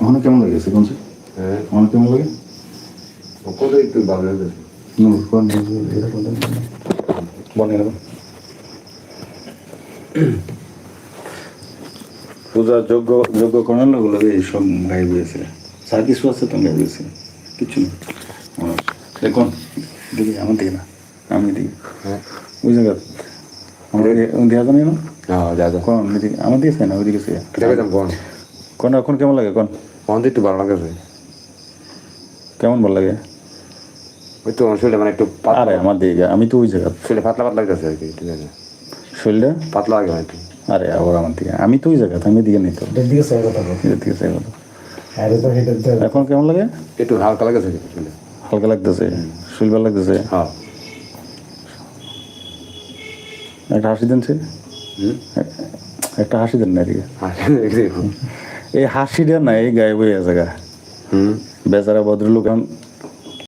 অনেক কেমন লাগেছে কোন হ্যাঁ। অনেক কেমন লাগে? কত একটু ভালো লাগছে বনে পূজার যোগ্য যোগ্য করার ওগুলো এই সব গাই স্যার কিছু আছে তো গাই দিয়েছে কিছু না। দেখুন দেখি আমার দিকে না আমি দিকে। হ্যাঁ। ওই জায়গা আমার দেওয়া জানি না? কোন আমার দিকে না ওইদিকে সে কোন? কোন এখন কেমন লাগে কোন? একটু ভালো লাগছে কেমন ভালো লাগে? ওই তো শরীরটা মানে একটু পাতলা। আরে আমার দিকে আমি তো ওই জায়গা শরীরে পাতলা পাতলা লাগতেছে আর কি ঠিক আছে শরীরটা? পাতলা লাগে মানে আরে আবার আমার দিকে। আমি তো ওই জায়গা আমি দিকে নেই তো। দিকে কথা কথা। আরে এখন কেমন লাগে? একটু হালকা শরীরে হালকা লাগতেছে শুলবার লাগতেছে। হ্যাঁ। একটা হাসি দেন সে। একটা হাসি দেন না এদিকে। এই হাসিটা না এই গায়ে বই আছে গা। হম? বেচারা ভদ্রলোক এখন